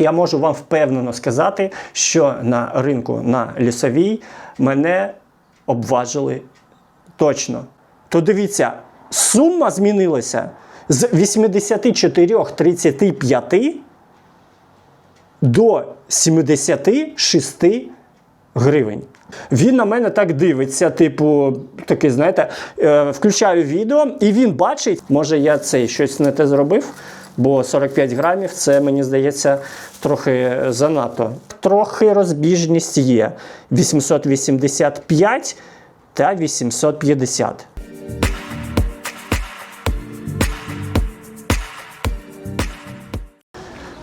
я можу вам впевнено сказати, що на ринку на лісовій мене обважили точно. То дивіться, сума змінилася з 84-35 до 76 гривень. Він на мене так дивиться, типу, такий, знаєте, е, включаю відео, і він бачить, може я цей щось не те зробив, бо 45 грамів це, мені здається, трохи занадто. Трохи розбіжність є. 885 та 850.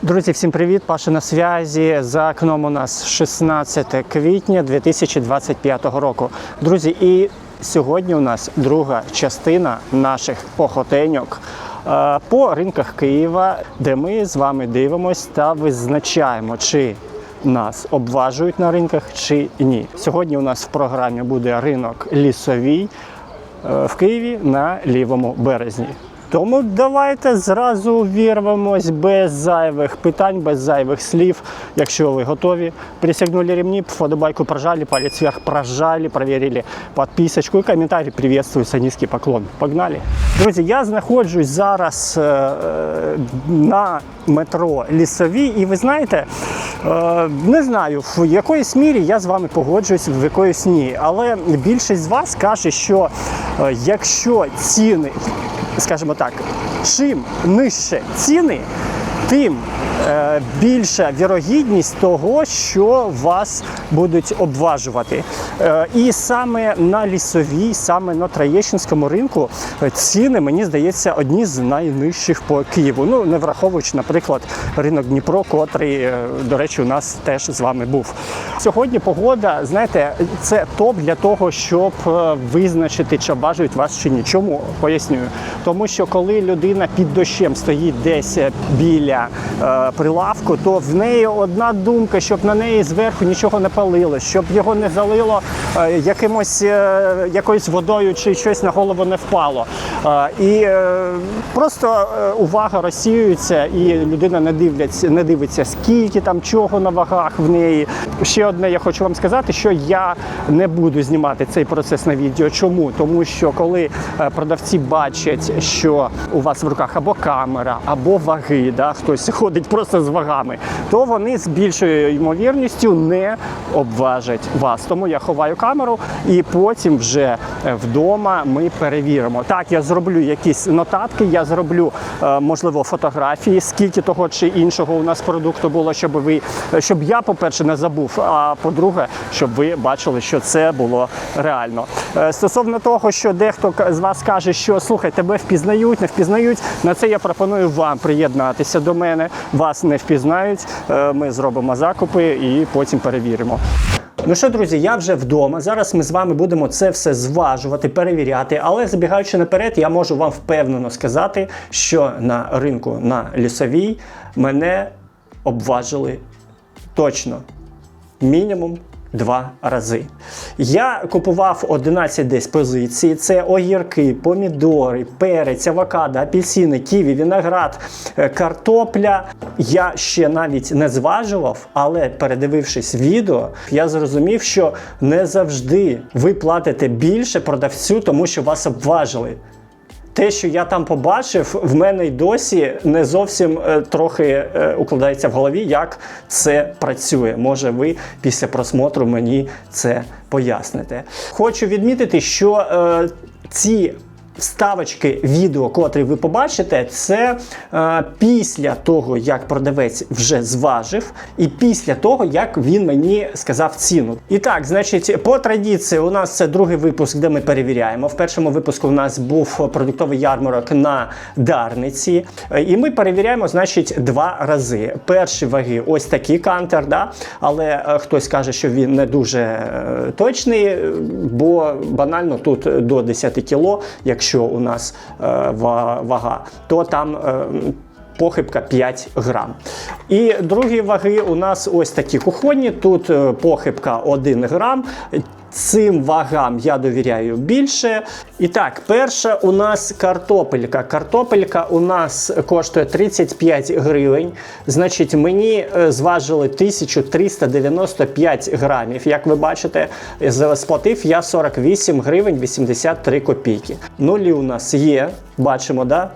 Друзі, всім привіт! Паша на зв'язі. За окном у нас 16 квітня 2025 року. Друзі, і сьогодні у нас друга частина наших похотеньок по ринках Києва, де ми з вами дивимося та визначаємо, чи нас обважують на ринках чи ні. Сьогодні у нас в програмі буде ринок лісовий е, в Києві на лівому березні. Тому давайте зразу вірвемось без зайвих питань, без зайвих слів. Якщо ви готові, присягнули ремни, фотобайку прожали, палец вверх прожали, проверили подписочку і коментарі. Приветствується низький поклон. Погнали! Друзі, я знаходжусь зараз е, на метро Лісовій, і ви знаєте, е, не знаю, в якоїсь мірі я з вами погоджуюсь, в якоїсь ні. Але більшість з вас каже, що е, якщо ціни скажімо так, чим нижче ціни, тим більша вірогідність того, що вас будуть обважувати. Е, і саме на лісовій, саме на Троєщинському ринку е, ціни, мені здається, одні з найнижчих по Києву. Ну, не враховуючи, наприклад, ринок Дніпро, котрий, е, до речі, у нас теж з вами був. Сьогодні погода, знаєте, це топ для того, щоб е, визначити, чи обважують вас чи ні. Чому? Пояснюю. Тому що коли людина під дощем стоїть десь е, біля е, прилавку, то в неї одна думка, щоб на неї зверху нічого не палило, щоб його не залило е, якимось, е, якоюсь водою чи щось на голову не впало. Е, і просто увага розсіюється, і людина не дивляться, не дивиться, скільки там чого на вагах в неї. Ще одне я хочу вам сказати, що я не буду знімати цей процес на відео. Чому? Тому що коли продавці бачать, що у вас в руках або камера, або ваги, да, хтось ходить просто з вагами, то вони з більшою ймовірністю не обважать вас. Тому я ховаю камеру і потім вже е, вдома ми перевіримо. Так, я зроблю якісь нотатки, я зроблю е, можливо фотографії, скільки того чи іншого у нас продукту було, щоб ви щоб я, по-перше, не забув. А по-друге, щоб ви бачили, що це було реально. Е, Стосовно того, що дехто з вас каже, що слухай, тебе впізнають, не впізнають. На це я пропоную вам приєднатися до мене. Вас не впізнають. е, Ми зробимо закупи і потім перевіримо. Ну що, друзі, я вже вдома. Зараз ми з вами будемо це все зважувати, перевіряти. Але забігаючи наперед, я можу вам впевнено сказати, що на ринку на лісовій мене обважили точно мінімум. Два рази. Я купував 11 десь позицій. Це огірки, помідори, перець, авокадо, апельсини, ківі, виноград, е, картопля. Я ще навіть не зважував, але передивившись відео, я зрозумів, що не завжди ви платите більше продавцю, тому що вас обважили. Те, що я там побачив, в мене й досі не зовсім е, трохи е, укладається в голові, як це працює. Може, ви після просмотру мені це поясните. Хочу відмітити, що е, ці Вставочки відео, котрі ви побачите, це е, після того, як продавець вже зважив, і після того, як він мені сказав ціну. І так, значить, по традиції, у нас це другий випуск, де ми перевіряємо. В першому випуску у нас був продуктовий ярмарок на Дарниці, і ми перевіряємо, значить, два рази. Перші ваги ось такий кантер, да? але е, хтось каже, що він не дуже е, точний, бо банально тут до 10 кіло, якщо у нас е, вага, то там. е, похибка 5 грам. І другі ваги у нас ось такі кухонні. Тут е, похибка 1 грам. Цим вагам я довіряю більше. І так, перша у нас картопелька. Картопелька у нас коштує 35 гривень. Значить, мені е, зважили 1395 грамів. Як ви бачите, сплатив я 48 гривень 83 копійки. Нулі у нас є, бачимо, да?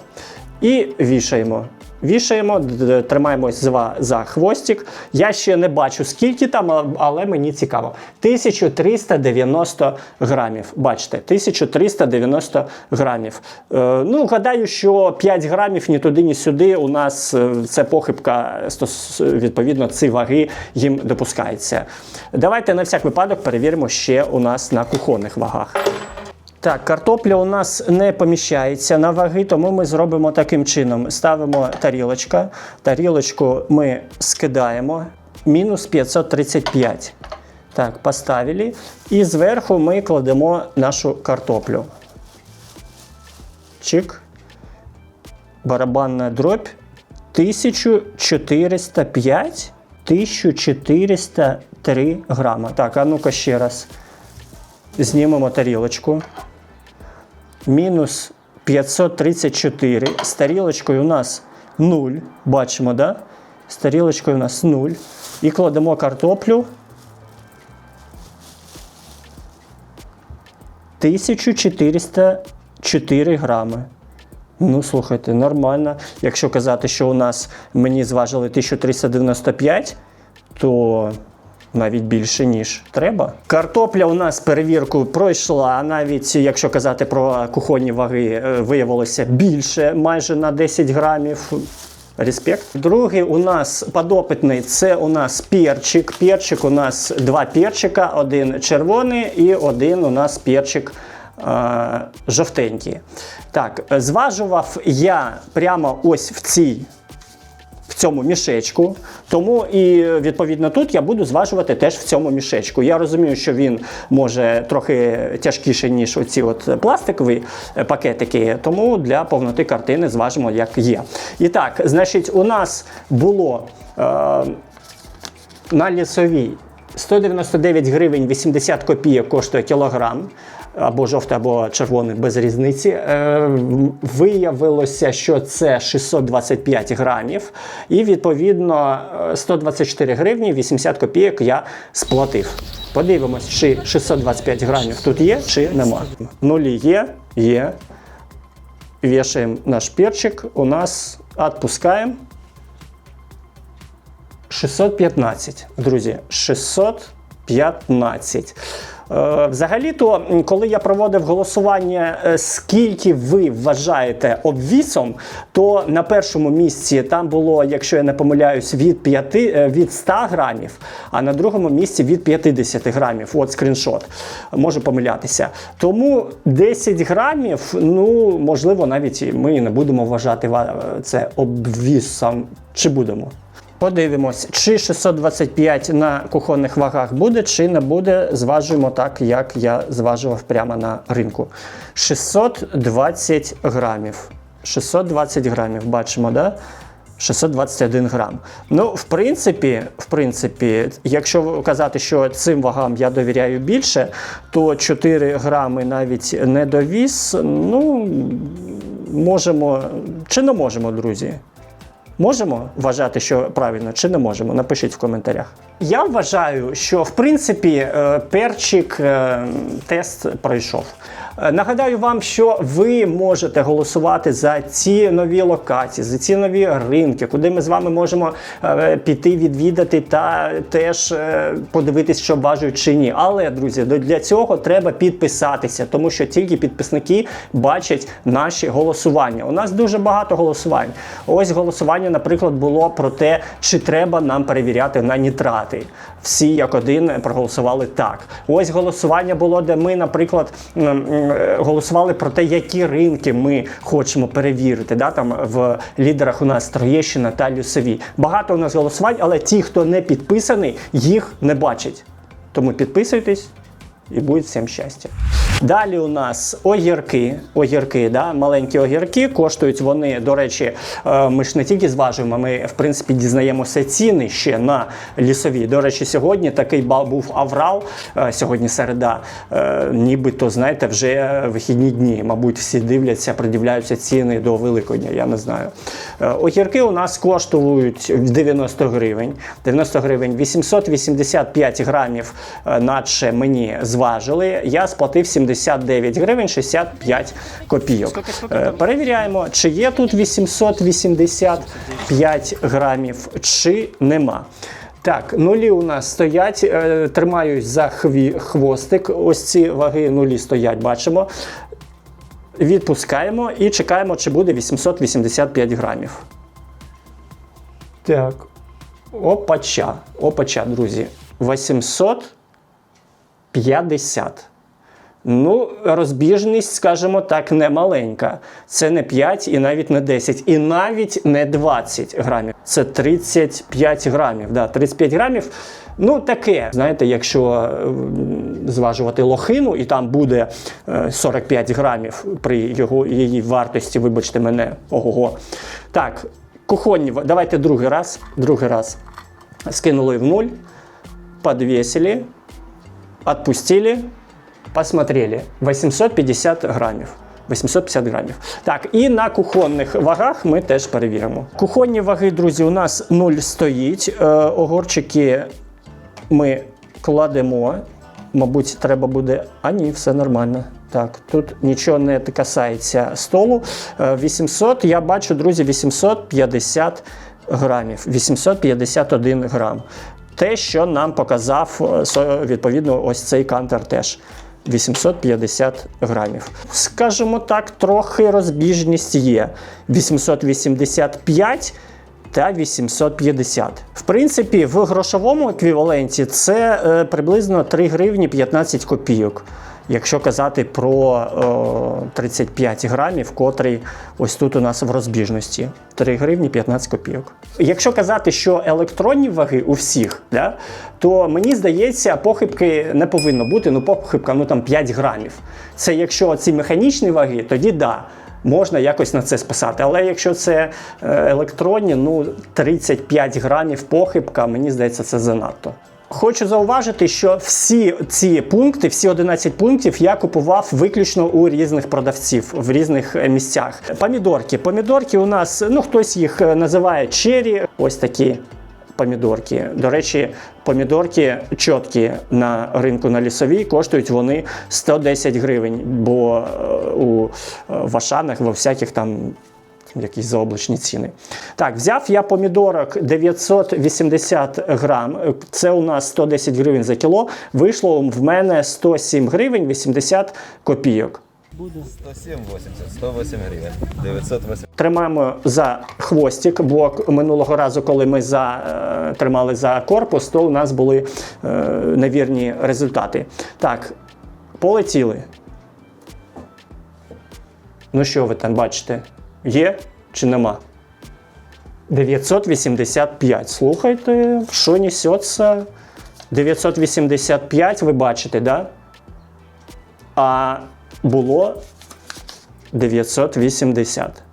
І вішаємо. Вішаємо, тримаємось за, за хвостик. Я ще не бачу, скільки там, але мені цікаво. 1390 грамів. Бачите, 1390 грамів. Е, ну, гадаю, що 5 грамів ні туди, ні сюди. У нас е, це похибка, відповідно, ці ваги їм допускається. Давайте на всяк випадок перевіримо ще у нас на кухонних вагах. Так, картопля у нас не поміщається на ваги, тому ми зробимо таким чином: ставимо тарілочка. Тарілочку ми скидаємо. Мінус 535. Так, поставили. І зверху ми кладемо нашу картоплю. Чик. Барабанна дробь. 1405, 1403 грама. Так, а ну-ка ще раз. Знімемо тарілочку. Мінус 534. З тарілочкою у нас 0. Бачимо, да? З тарілочкою у нас 0. І кладемо картоплю. 1404 грами. Ну, слухайте, нормально. Якщо казати, що у нас мені зважили 1395, то навіть більше, ніж треба. Картопля у нас перевірку пройшла, навіть якщо казати про кухонні ваги, е, виявилося більше, майже на 10 грамів. Респект. Другий у нас подопитний це у нас перчик. Перчик у нас два перчика, один червоний і один у нас перчик е, жовтенький. Так, зважував я прямо ось в цій в цьому мішечку. Тому і відповідно тут я буду зважувати теж в цьому мішечку. Я розумію, що він може трохи тяжкіше, ніж оці от пластикові е, пакетики, тому для повноти картини зважимо, як є. І так, значить, у нас було. Е, на лісовій 199 гривень 80 копійок коштує кілограм. Або жовтий, або червоний, без різниці. Е, виявилося, що це 625 грамів. І відповідно е, 124 гривні 80 копійок я сплатив. Подивимось, чи 625 грамів тут є, чи нема. Нулі є, є. Вішаємо наш перчик. У нас відпускаємо. 615, друзі, 615. Е, Взагалі-то, коли я проводив голосування, е, скільки ви вважаєте обвісом, то на першому місці там було, якщо я не помиляюсь, від 5, е, від 100 грамів, а на другому місці від 50 грамів. От скріншот. Можу помилятися. Тому 10 грамів, ну можливо, навіть ми не будемо вважати це обвісом. Чи будемо? Подивимось, чи 625 на кухонних вагах буде, чи не буде. Зважуємо так, як я зважував прямо на ринку. 620 грамів. 620 грамів, бачимо, да? 621 грам. Ну, в принципі, в принципі, якщо казати, що цим вагам я довіряю більше, то 4 грами навіть не довіз. Ну, можемо чи не можемо, друзі? Можемо вважати, що правильно, чи не можемо? Напишіть в коментарях. Я вважаю, що в принципі е, перчик е, тест пройшов. Е, Нагадаю вам, що ви можете голосувати за ці нові локації, за ці нові ринки, куди ми з вами можемо е, піти відвідати та теж е, подивитись, що бажають чи ні. Але, друзі, для цього треба підписатися, тому що тільки підписники бачать наші голосування. У нас дуже багато голосувань. Ось голосування, наприклад, було про те, чи треба нам перевіряти на нітрати. Всі як один проголосували так. Ось голосування було, де ми, наприклад, голосували про те, які ринки ми хочемо перевірити. Да? Там в лідерах у нас Троєщина та Люсові. Багато у нас голосувань, але ті, хто не підписаний, їх не бачать. Тому підписуйтесь і буде всім щастя. Далі у нас огірки. Огірки, да? маленькі огірки. Коштують вони, до речі, е, ми ж не тільки зважуємо, ми в принципі дізнаємося ціни ще на лісові. До речі, сьогодні такий бал був аврал, е, сьогодні середа. Е, Нібито, знаєте, вже вихідні дні. Мабуть, всі дивляться, придивляються ціни до Великодня, я не знаю. Огірки у нас коштують 90 гривень. 90 гривень 885 грамів, наче мені зважили. Я сплатив 79 гривень 65 копійок. Е, Перевіряємо, чи є тут 885 грамів, чи нема. Так, нулі у нас стоять, е, тримаюсь за хві, хвостик. Ось ці ваги нулі стоять, бачимо. Відпускаємо і чекаємо, чи буде 885 грамів. Так. Опача. Опача, друзі. 850. Ну, розбіжність, скажімо так, не маленька. Це не 5 і навіть не 10, і навіть не 20 грамів. Це 35 грамів. Да, 35 грамів. Ну, таке. Знаєте, якщо е, зважувати лохину, і там буде е, 45 грамів при його, її вартості, вибачте мене, ого-го. Так, кухонні, давайте другий раз. Другий раз. Скинули в нуль, подвесили, отпустили, посмотрели. 850 грамів. 850 грамів. Так, і на кухонних вагах ми теж перевіримо. Кухонні ваги, друзі, у нас 0 стоїть. Е, огорчики ми кладемо. Мабуть, треба буде. А ні, все нормально. Так, тут нічого не касається столу. Е, 800, я бачу, друзі, 850 грамів. 851 грам. Те, що нам показав е, відповідно ось цей кантер теж. 850 грамів. Скажімо так, трохи розбіжність є. 885 та 850. В принципі, в грошовому еквіваленті це е, приблизно 3 гривні 15 копійок. Якщо казати про е, 35 грамів, котрий ось тут у нас в розбіжності 3 гривні 15 копійок. Якщо казати, що електронні ваги у всіх, да, то мені здається, похибки не повинно бути. Ну, похибка ну там 5 грамів. Це якщо ці механічні ваги, тоді да. Можна якось на це списати. Але якщо це е, електронні, ну 35 грамів похибка, мені здається, це занадто. Хочу зауважити, що всі ці пункти, всі 11 пунктів я купував виключно у різних продавців в різних е, місцях. Помідорки. Помідорки у нас, ну хтось їх е, називає чері, ось такі помідорки. До речі, помідорки чіткі на ринку на лісовій коштують вони 110 гривень, бо е, у е, в Ашанах, во всяких там якісь заоблачні ціни. Так, взяв я помідорок 980 грам. Це у нас 110 гривень за кіло. Вийшло в мене 107 гривень 80 копійок. 107, 80, 108 гривень, 908. Тримаємо за хвостик, бо минулого разу, коли ми за, е, тримали за корпус, то у нас були е, невірні результати. Так, полетіли. Ну що ви там бачите? Є чи нема? 985. Слухайте, що несеться? 985, ви бачите, да? А було 980.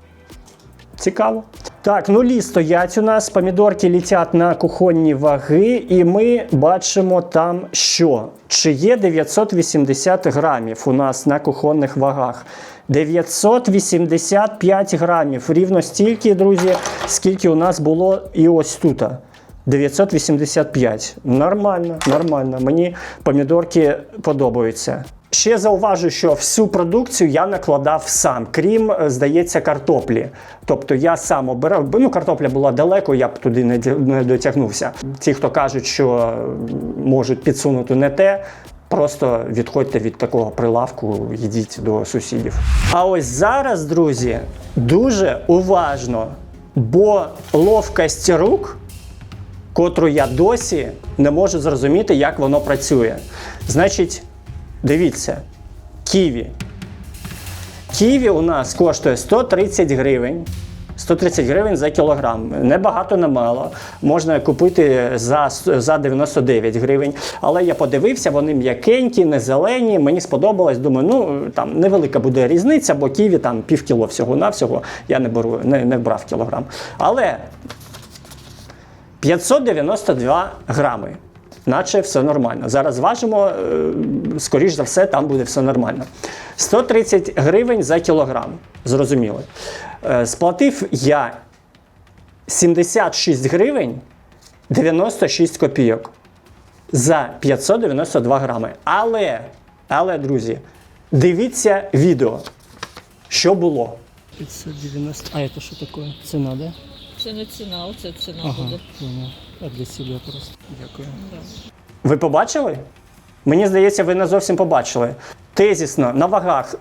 Цікаво. Так, нулі стоять у нас, помідорки літять на кухонні ваги, і ми бачимо там, що чи є 980 грамів у нас на кухонних вагах. 985 грамів. Рівно стільки, друзі, скільки у нас було і ось тут. 985. Нормально, нормально. Мені помідорки подобаються. Ще зауважу, що всю продукцію я накладав сам, крім, е, здається, картоплі. Тобто я сам обирав, бо, ну картопля була далеко, я б туди не дотягнувся. Ті, хто кажуть, що можуть підсунути не те, просто відходьте від такого прилавку, йдіть до сусідів. А ось зараз, друзі, дуже уважно, бо ловкость рук котру я досі не можу зрозуміти, як воно працює. Значить, дивіться, ківі. Ківі у нас коштує 130 гривень. 130 гривень за кілограм. Не багато, не мало. Можна купити за, за 99 гривень. Але я подивився, вони м'якенькі, не зелені. Мені сподобалось. Думаю, ну там невелика буде різниця, бо ківі там пів кіло всього-навсього. Я не беру, не, не брав кілограм. Але 592 грами. Наче все нормально. Зараз важимо, е, скоріш за все, там буде все нормально. 130 гривень за кілограм. Зрозуміло. Е, Сплатив я 76 гривень 96 копійок за 592 грами. Але, але, друзі, дивіться відео, що було. 590. А це що таке? Ціна, да? Це не ціна, оце ціна Ага, буде. понял. А для себе просто. Дякую. Ви побачили? Мені здається, ви не зовсім побачили. Тезісно, на вагах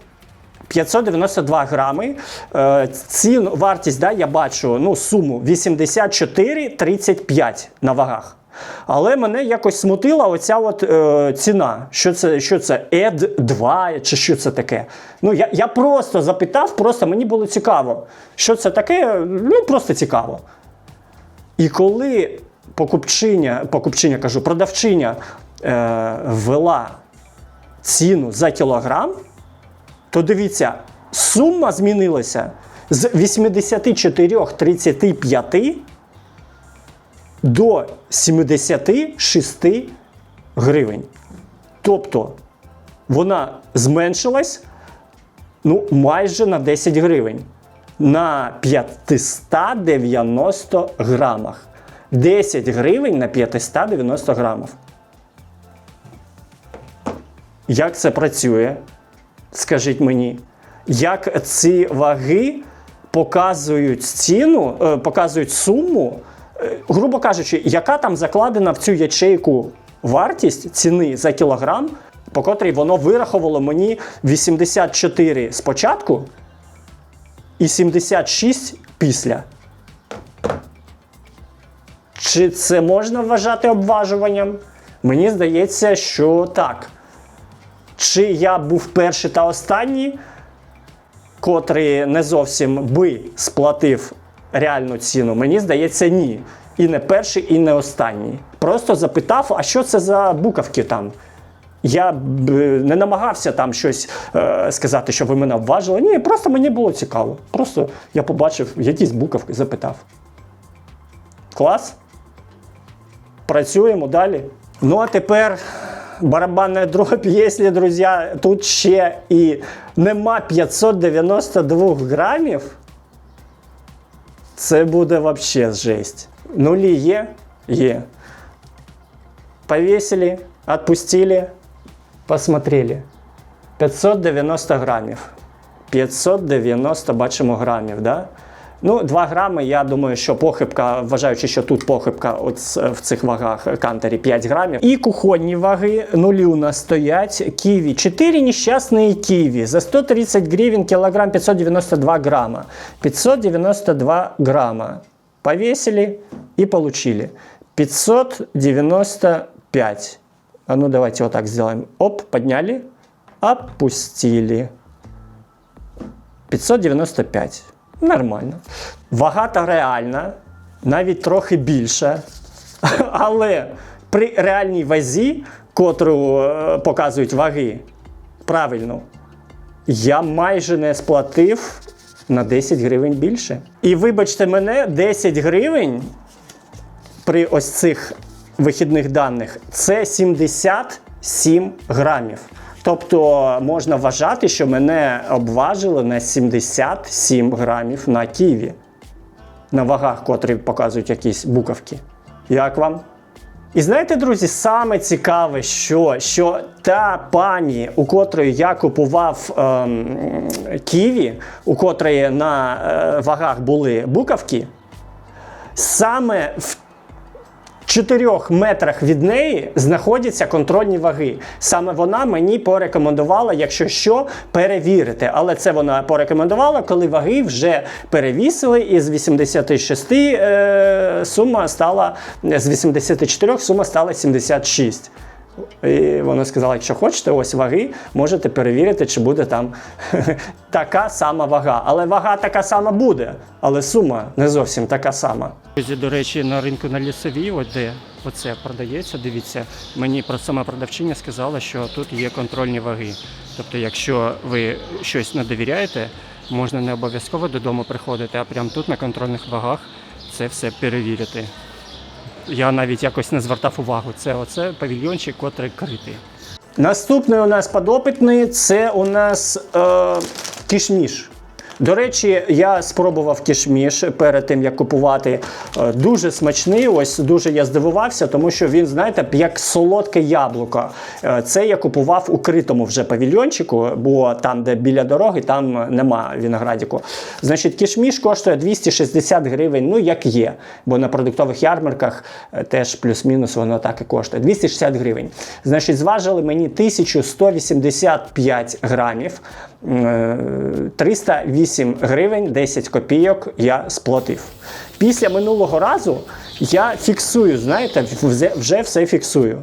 592 грами. Е, ціну, вартість, да, я бачу ну, суму 84,35 на вагах. Але мене якось смутила оця от, е, ціна. Що це, що це? ед 2 чи що це таке? Ну, я, я просто запитав, просто мені було цікаво. Що це таке? Ну, просто цікаво. І коли покупчиня, покупчиня кажу, продавчиня е, ввела ціну за кілограм, то дивіться, сума змінилася з 84,35 до 76 гривень. Тобто вона зменшилась ну, майже на 10 гривень. На 590 грамах. 10 гривень на 590 грамах. Як це працює? Скажіть мені, як ці ваги показують ціну, е, показують суму, е, грубо кажучи, яка там закладена в цю ячейку вартість ціни за кілограм, по котрій воно вирахувало мені 84 спочатку і 76 після. Чи це можна вважати обважуванням? Мені здається, що так. Чи я був перший та останній, котрий не зовсім би сплатив реальну ціну? Мені здається, ні. І не перший, і не останній. Просто запитав, а що це за буковки там? Я б е, не намагався там щось е, сказати, що ви мене обважили. Ні, просто мені було цікаво. Просто я побачив якісь буковки, запитав. Клас? Працюємо далі. Ну а тепер барабанна дробь, якщо, друзі, тут ще і нема 592 грамів, це буде взагалі жесть. Нулі є? Є. Повесили, отпустили, посмотрели. 590 грамів. 590 бачимо грамів, да? Ну, 2 грами, я думаю, що похибка, вважаючи, що тут похибка от с- в цих вагах кантері 5 грамів. І кухонні ваги нулі у нас стоять. Ківі. 4 нещасні ківі. За 130 гривень кілограм 592 грама. 592 грама. Повесили и получили. 595. А ну давайте вот так сделаем. Оп, подняли, опустили. 595. Нормально. Вага та реальна, навіть трохи більша. Але при реальній вазі, котру е, показують ваги, правильно, я майже не сплатив на 10 гривень більше. І вибачте мене, 10 гривень при ось цих вихідних даних це 77 грамів. Тобто можна вважати, що мене обважили на 77 грамів на ківі. На вагах, котрі показують якісь буковки. Як вам? І знаєте, друзі, саме цікаве, що, що та пані, у котрої я купував ем, ківі, у котрої на е, вагах були буковки, саме в 4 метрах від неї знаходяться контрольні ваги. Саме вона мені порекомендувала, якщо що, перевірити. Але це вона порекомендувала, коли ваги вже перевісили, і з 86 е, сума стала з 84 сума стала 76. І вона сказала: якщо хочете, ось ваги, можете перевірити, чи буде там така сама вага. Але вага така сама буде, але сума не зовсім така сама. До речі, на ринку на лісовій, от де оце продається, дивіться, мені про сама продавчиня сказала, що тут є контрольні ваги. Тобто, якщо ви щось не довіряєте, можна не обов'язково додому приходити, а прямо тут на контрольних вагах це все перевірити. Я навіть якось не звертав увагу. Це оце павільйончик, котрий критий. Наступний у нас подопитний це у нас е, кішміш. До речі, я спробував кішміш перед тим, як купувати. Е, Дуже смачний. Ось дуже я здивувався, тому що він, знаєте, як солодке яблуко. Е, Це я купував у критому вже павільйончику, бо там, де біля дороги, там нема виноградіку. Значить, кішміш коштує 260 гривень, ну як є. Бо на продуктових ярмарках е, теж плюс-мінус воно так і коштує. 260 гривень. Значить, зважили мені 1185 грамів. Е, 308 гривень 10 копійок я сплатив. Після минулого разу я фіксую, знаєте, вже, все фіксую.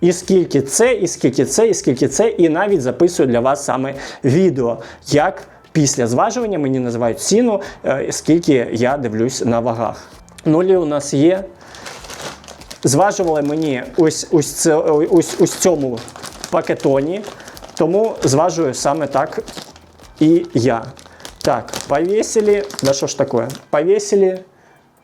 І скільки це, і скільки це, і скільки це, і навіть записую для вас саме відео, як після зважування мені називають ціну, е, скільки я дивлюсь на вагах. Нулі у нас є. Зважували мені ось ось, ось, ось цьому пакетоні, тому зважую саме так і я. Так, повісили, да що ж таке? Повісили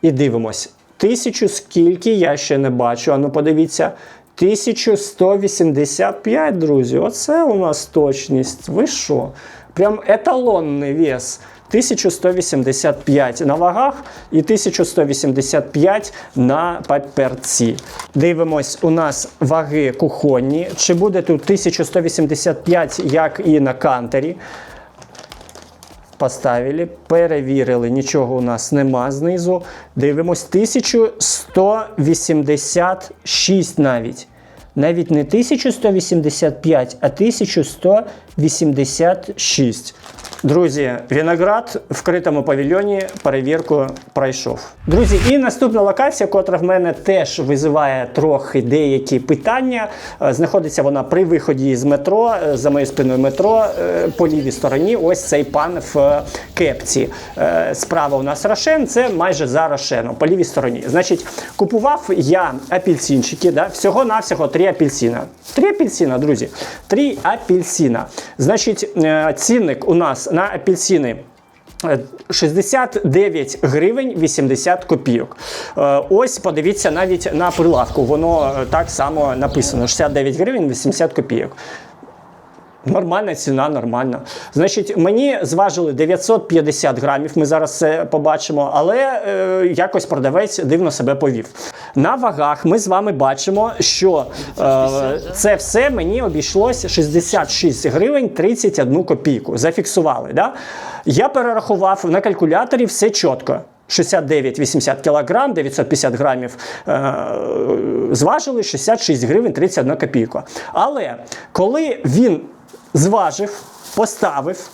і дивимось. Тисячу скільки я ще не бачу. Ану, подивіться. 1185, друзі. Оце у нас точність. Ви що? Прям еталонний вес. 1185 на вагах і 1185 на паперці. Дивимось, у нас ваги кухонні. Чи буде тут 1185, як і на кантері? Поставили, перевірили, нічого у нас нема знизу. Дивимось 1186 навіть. Навіть не 1185, а 1186. Друзі, виноград в критому павільйоні перевірку пройшов. Друзі, і наступна локація, котра в мене теж визиває трохи деякі питання. Е, Знаходиться вона при виході з метро, е, за моєю спиною метро, е, по лівій стороні. Ось цей пан в кепці. Справа у нас Рошен, це майже за Рошеном, по лівій стороні. Значить, купував я апельсинчики, да? всього-навсього три апельсина. Три апельсина, друзі. Три апельсина. Значить, е, цінник у нас на апельсини. е, 69 гривень 80 копійок. Е, Ось подивіться навіть на прилавку. Воно е, так само написано: 69 гривень 80 копійок. Нормальна ціна, нормальна. Значить, мені зважили 950 грамів. Ми зараз це побачимо, але е, якось продавець дивно себе повів. На вагах ми з вами бачимо, що е, це все мені обійшлось 66 гривень 31 копійку. Зафіксували. Да? Я перерахував на калькуляторі все чітко. 69-80 кг, 950 грамів е, зважили 66 гривень 31 копійка. Але коли він зважив, поставив,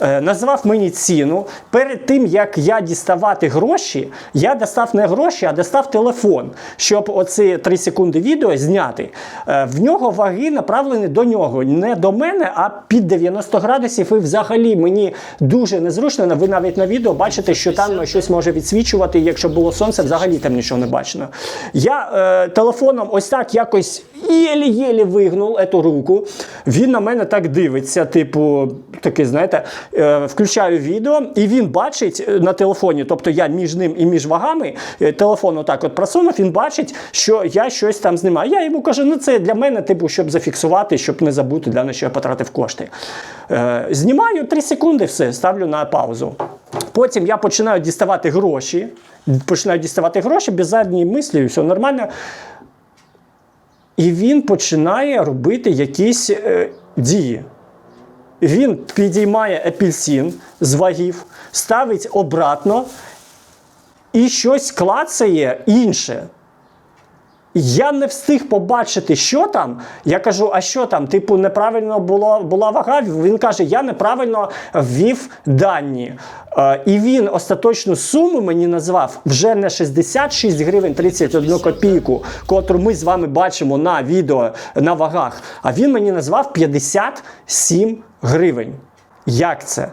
е, назвав мені ціну. Перед тим, як я діставати гроші, я достав не гроші, а достав телефон, щоб оці 3 секунди відео зняти. Е, в нього ваги направлені до нього, не до мене, а під 90 градусів. І взагалі мені дуже незручно. Ви навіть на відео бачите, що там щось може відсвічувати. Якщо було сонце, взагалі там нічого не бачено. Я е, телефоном ось так якось єлі-єлі вигнув ету руку. Він на мене так дивиться, типу, такий, знаєте, е, включаю відео, і він бачить е, на телефоні, тобто я між ним і між вагами, е, телефон отак от просунув, він бачить, що я щось там знімаю. Я йому кажу, ну це для мене, типу, щоб зафіксувати, щоб не забути, на що я потратив кошти. Знімаю 3 секунди, все, ставлю на паузу. Потім я починаю діставати гроші. Починаю діставати гроші без задньої мислі, все нормально. І він починає робити якісь е, дії. Він підіймає апельсин з вагів, ставить обратно і щось клацає інше. Я не встиг побачити, що там. Я кажу, а що там? Типу, неправильно було, була вага. Він каже, я неправильно ввів дані. Е, і він остаточну суму мені назвав вже не 66 гривень 31 копійку, котру ми з вами бачимо на відео на вагах. А він мені назвав 57 гривень. Як це?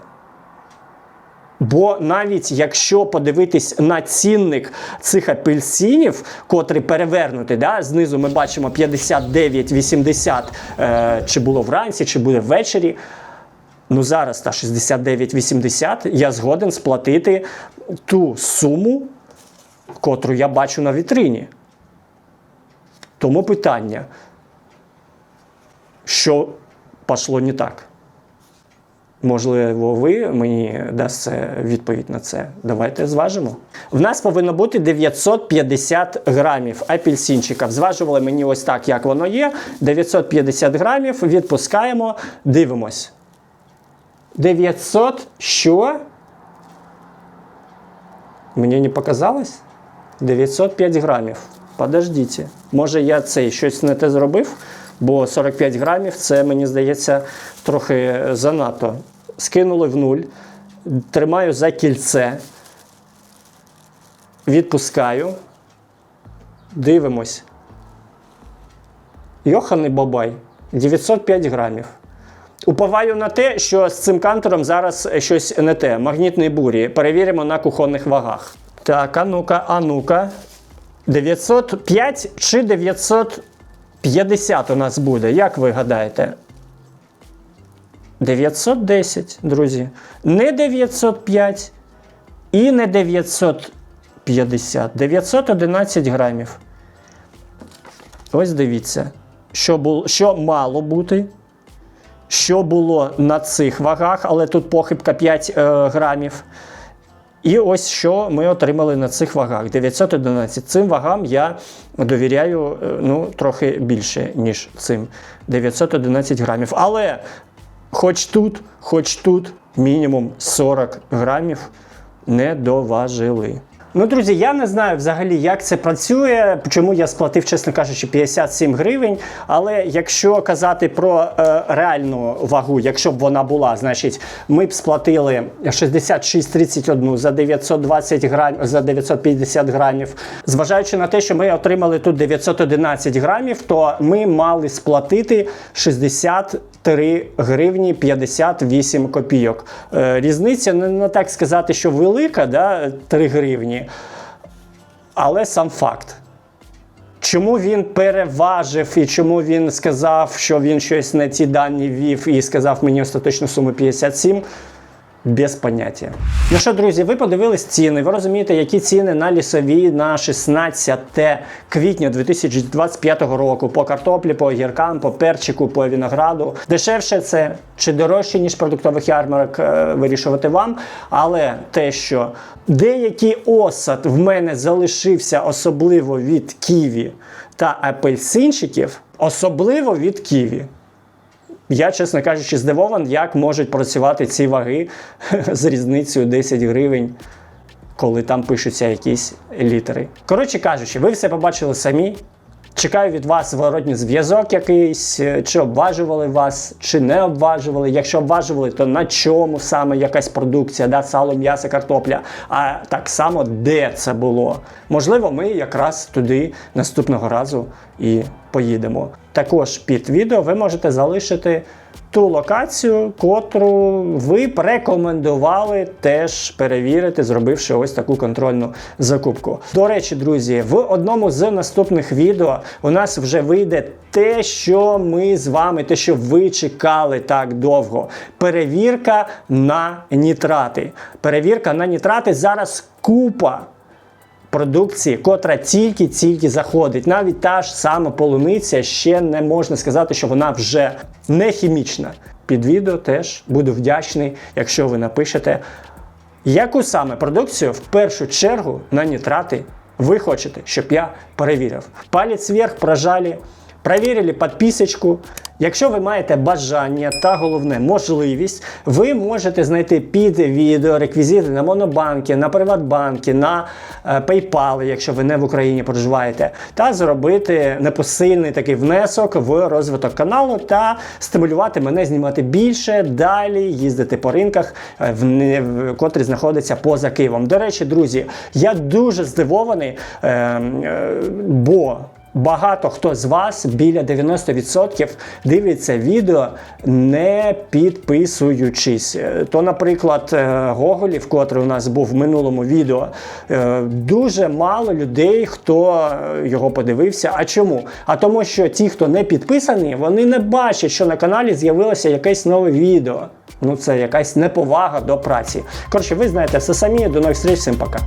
Бо навіть якщо подивитись на цінник цих апельсинів, котрий перевернутий, да, знизу ми бачимо 59,80, е, чи було вранці, чи буде ввечері. Ну зараз та 69,80 я згоден сплатити ту суму, котру я бачу на вітрині. Тому питання, що пішло не так? Можливо, ви мені дасте відповідь на це. Давайте зважимо. В нас повинно бути 950 грамів апельсинчика. Зважували мені ось так, як воно є. 950 грамів. Відпускаємо, дивимось. 900 що? Мені не показалось? 905 грамів. Подождіть. Може я цей щось не те зробив? Бо 45 грамів це, мені здається, трохи занадто. Скинули в нуль. Тримаю за кільце. Відпускаю. Дивимось. Йоханий бабай. 905 грамів. Уповаю на те, що з цим кантором зараз щось не те. Магнітної бурі. Перевіримо на кухонних вагах. Так, а ну-ка, а ну-ка. 905 чи 950 у нас буде, як ви гадаєте? 910, друзі. Не 905 і не 950. 911 грамів. Ось дивіться, що, було, що мало бути. Що було на цих вагах, але тут похибка 5 е, грамів. І ось що ми отримали на цих вагах: 911. Цим вагам я довіряю е, ну, трохи більше, ніж цим 911 грамів. Але хоч тут, хоч тут мінімум 40 грамів не доважили. Ну, друзі, я не знаю взагалі, як це працює, чому я сплатив, чесно кажучи, 57 гривень. Але якщо казати про е, реальну вагу, якщо б вона була, значить, ми б сплатили 66,31 за 920 грам, за 950 грамів. Зважаючи на те, що ми отримали тут 911 грамів, то ми мали сплатити 63 гривні 58 копійок. Е, різниця не, не так сказати, що велика, да, 3 гривні. Але сам факт. Чому він переважив і чому він сказав, що він щось на ті дані ввів і сказав мені остаточну суму 57? Без поняття. Ну що, друзі, ви подивились ціни. Ви розумієте, які ціни на лісові на 16 квітня 2025 року по картоплі, по огіркам, по перчику, по винограду. Дешевше це чи дорожче, ніж продуктових ярмарок, е, вирішувати вам. Але те, що деякий осад в мене залишився особливо від ківі та апельсинчиків, особливо від ківі. Я, чесно кажучи, здивований, як можуть працювати ці ваги з різницею 10 гривень, коли там пишуться якісь літери. Коротше кажучи, ви все побачили самі. Чекаю від вас зворотній зв'язок якийсь, е, чи обважували вас, чи не обважували. Якщо обважували, то на чому саме якась продукція, да, сало, м'ясо, картопля, а так само де це було. Можливо, ми якраз туди наступного разу і поїдемо. Також під відео ви можете залишити ту локацію, котру ви б рекомендували теж перевірити, зробивши ось таку контрольну закупку. До речі, друзі, в одному з наступних відео у нас вже вийде те, що ми з вами, те, що ви чекали так довго. Перевірка на нітрати. Перевірка на нітрати зараз купа продукції, котра тільки-тільки заходить. Навіть та ж сама полуниця ще не можна сказати, що вона вже не хімічна. Під відео теж буду вдячний, якщо ви напишете, яку саме продукцію в першу чергу на нітрати ви хочете, щоб я перевірив. Палець вверх прожали, проверили подписочку. Якщо ви маєте бажання та головне можливість, ви можете знайти під відео реквізити на Монобанки, на Приватбанки, на е, PayPal, якщо ви не в Україні проживаєте, та зробити непосильний такий внесок в розвиток каналу та стимулювати мене знімати більше, далі їздити по ринках, е, в, котрі знаходяться поза Києвом. До речі, друзі, я дуже здивований, е, е, бо. Багато хто з вас, біля 90%, дивиться відео не підписуючись. Е, То, наприклад, е, Гоголів, котрий у нас був в минулому відео, е, дуже мало людей, хто його подивився. А чому? А тому, що ті, хто не підписані, вони не бачать, що на каналі з'явилося якесь нове відео. Ну, це якась неповага до праці. Коротше, ви знаєте все самі. До нових зустріч, всім пока.